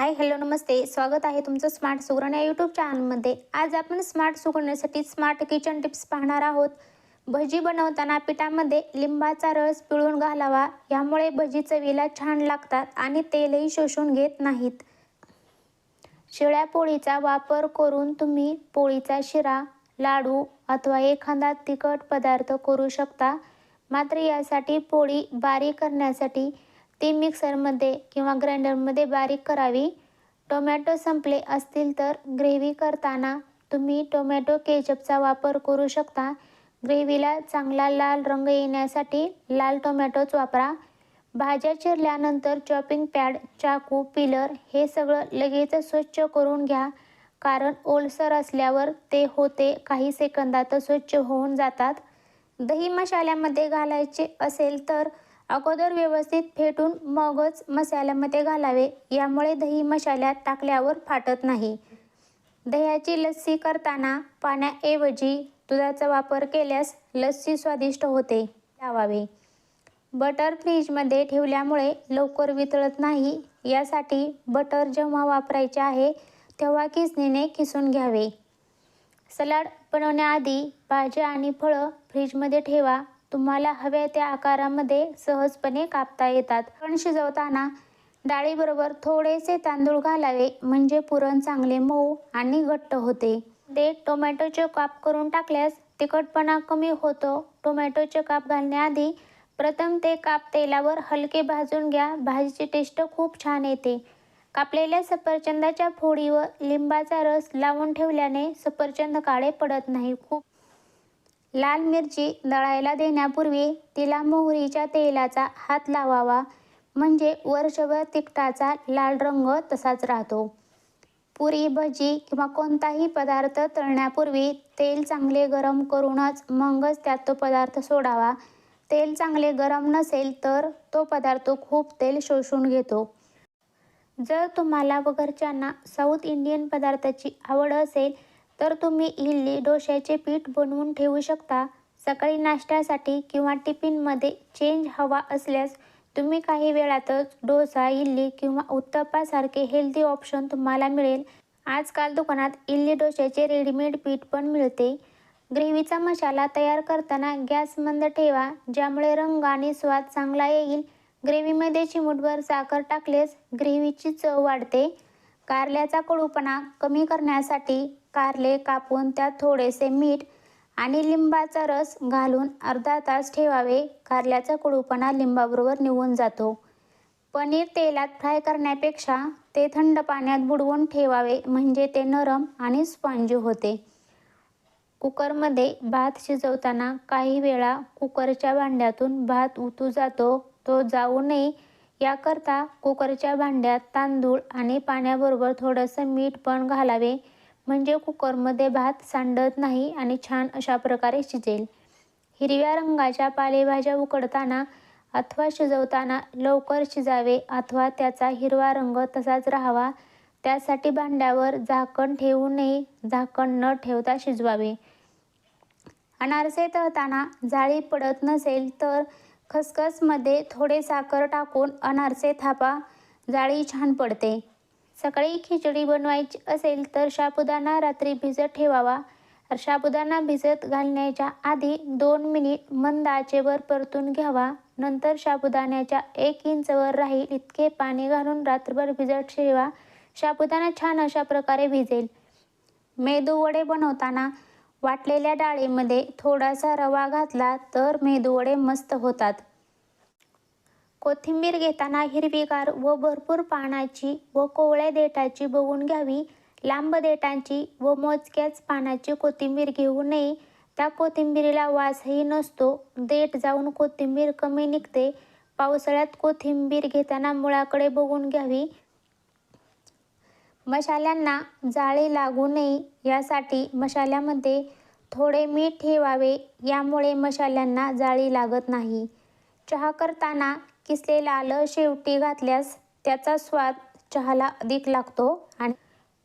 Hi hello नमस्ते. स्वागत आहे तुमचं स्मार्ट सुगरण या यूट्यूब चॅनलमध्ये आज आपण स्मार्ट सुगरण्यासाठी स्मार्ट किचन टिप्स पाहणार आहोत. भजी बनवताना पिठामध्ये लिंबाचा रस पिळून घालावा. यामुळे भजी चवीला छान लागतात आणि तेलही शोषून घेत नाहीत. शिळ्या पोळीचा वापर करून तुम्ही पोळीचा शिरा लाडू अथवा एखादा तिखट पदार्थ करू शकता. मात्र यासाठी पोळी बारीक करण्यासाठी ती मिक्सरमध्ये किंवा ग्राइंडरमध्ये बारीक करावी. टोमॅटो संपले असतील तर ग्रेव्ही करताना तुम्ही टोमॅटो केचपचा वापर करू शकता. ग्रेव्हीला चांगला लाल रंग येण्यासाठी लाल टोमॅटोच वापरा. भाज्या चिरल्यानंतर चॉपिंग पॅड चाकू पिलर हे सगळं लगेच स्वच्छ करून घ्या. कारण ओलसर असल्यावर ते होते काही सेकंदात स्वच्छ होऊन जातात. दही मसाल्यामध्ये घालायचे असेल तर अगोदर व्यवस्थित फेटून मगच मसाल्यामध्ये घालावे. यामुळे दही मसाल्यात टाकल्यावर फाटत नाही. दह्याची लस्सी करताना पाण्याऐवजी दुधाचा वापर केल्यास लस्सी स्वादिष्ट होते लावावे. बटर फ्रीजमध्ये ठेवल्यामुळे लवकर वितळत नाही. यासाठी बटर जेव्हा वापरायचे आहे तेव्हा किसणीने किसून घ्यावे. सलाड बनवण्याआधी भाज्या आणि फळं फ्रीजमध्ये ठेवा. तुम्हाला हव्या त्या आकारामध्ये सहजपणे कापता येतात. पण शिजवताना डाळीबरोबर थोडेसे तांदूळ घालावे म्हणजे पुरण चांगले मऊ आणि घट्ट होते. ते टोमॅटोचे काप करून टाकल्यास तिखटपणा कमी होतो. टोमॅटोचे काप घालण्याआधी प्रथम ते काप तेलावर हलके भाजून घ्या. भाजीची टेस्ट खूप छान येते. कापलेल्या सफरचंदाच्या फोडीवर लिंबाचा रस लावून ठेवल्याने सफरचंद काळे पडत नाही. खूप लाल मिरची दळायला देण्यापूर्वी तिला मोहरीच्या तेलाचा हात लावावा. म्हणजे वर्षभर तिखटाचा लाल रंग तसाच राहतो. पुरी भजी किंवा कोणताही पदार्थ तळण्यापूर्वी तेल चांगले गरम करूनच मगच त्यात तो पदार्थ सोडावा. तेल चांगले गरम नसेल तर तो पदार्थ खूप तेल शोषून घेतो. जर तुम्हाला व घरच्यांना साऊथ इंडियन पदार्थाची आवड असेल तर तुम्ही इडली डोश्याचे पीठ बनवून ठेवू शकता. सकाळी नाश्त्यासाठी किंवा टिफिनमध्ये चेंज हवा असल्यास तुम्ही काही वेळातच डोसा इडली किंवा उत्तप्पासारखे हेल्दी ऑप्शन तुम्हाला मिळेल. आजकाल दुकानात इडली डोश्याचे रेडीमेड पीठ पण मिळते. ग्रेव्हीचा मसाला तयार करताना गॅस मंद ठेवा ज्यामुळे रंग आणि स्वाद चांगला येईल. ग्रेव्हीमध्ये चिमूटभर साखर टाकल्यास ग्रेव्हीची चव वाढते. कारल्याचा कडूपणा कमी करण्यासाठी कारले कापून त्यात थोडेसे मीठ आणि लिंबाचा रस घालून अर्धा तास ठेवावे. कारल्याचा कडूपणा लिंबाबरोबर निघून जातो. पनीर तेलात फ्राय करण्यापेक्षा ते थंड पाण्यात बुडवून ठेवावे म्हणजे ते नरम आणि स्पंज होते. कुकरमध्ये भात शिजवताना काही वेळा कुकरच्या भांड्यातून भात उतू जातो. तो जाऊ नये याकरता कुकरच्या भांड्यात तांदूळ आणि पाण्याबरोबर थोडंसं मीठ पण घालावे. म्हणजे कुकरमध्ये भात सांडत नाही आणि छान अशा प्रकारे शिजेल. हिरव्या रंगाच्या पालेभाज्या उकडताना अथवा शिजवताना लवकर शिजावे अथवा त्याचा हिरवा रंग तसाच राहावा. त्यासाठी भांड्यावर झाकण ठेवू नये. झाकण न ठेवता शिजवावे. अनारसे तळताना जाळी पडत नसेल तर खसखसमध्ये थोडे साखर टाकून अनारसे थापा जाळी छान पडते. सकाळी खिचडी बनवायची असेल तर साबुदाणा रात्री भिजत ठेवावा. साबुदाणा भिजत घालण्याच्या आधी दोन मिनिट मंद आचेवर परतून घ्यावा. नंतर साबुदाण्याच्या एक इंचवर राहील इतके पाणी घालून रात्रभर भिजत ठेवा. साबुदाणा छान अशा प्रकारे भिजेल. मेदू वडे बनवताना वाटलेल्या डाळीमध्ये थोडासा रवा घातला तर मेदूवडे मस्त होतात. कोथिंबीर घेताना हिरवीगार व भरपूर पानाची व कोवळ्या देठाची बघून घ्यावी. लांब देठांची व मोजक्याच पानाची कोथिंबीर घेऊ नये. त्या कोथिंबीरीला वासही नसतो. देठ जाऊन कोथिंबीर कमी निघते. पावसाळ्यात कोथिंबीर घेताना मुळाकडे बघून घ्यावी. मसाल्यांना जाळी लागू नये यासाठी मसाल्यामध्ये थोडे मीठ ठेवावे यामुळे मसाल्यांना जाळी लागत नाही. चहा करताना किसलेला आलं शेवटी घातल्यास त्याचा स्वाद चहाला अधिक लागतो आणि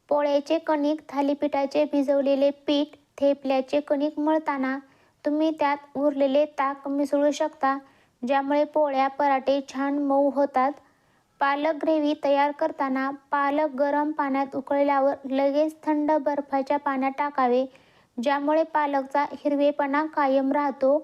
पोळ्याचे कणिक थालीपीठाचे भिजवलेले पीठ थेपल्याचे कणिक मळताना तुम्ही त्यात उरलेले ताक मिसळू शकता ज्यामुळे पोळ्या पराठे छान मऊ होतात. पालक ग्रेव्ही तयार करताना पालक गरम पाण्यात उकळल्यावर लगेच थंड बर्फाच्या पाण्यात टाकावे ज्यामुळे पालकचा हिरवेपणा कायम राहतो.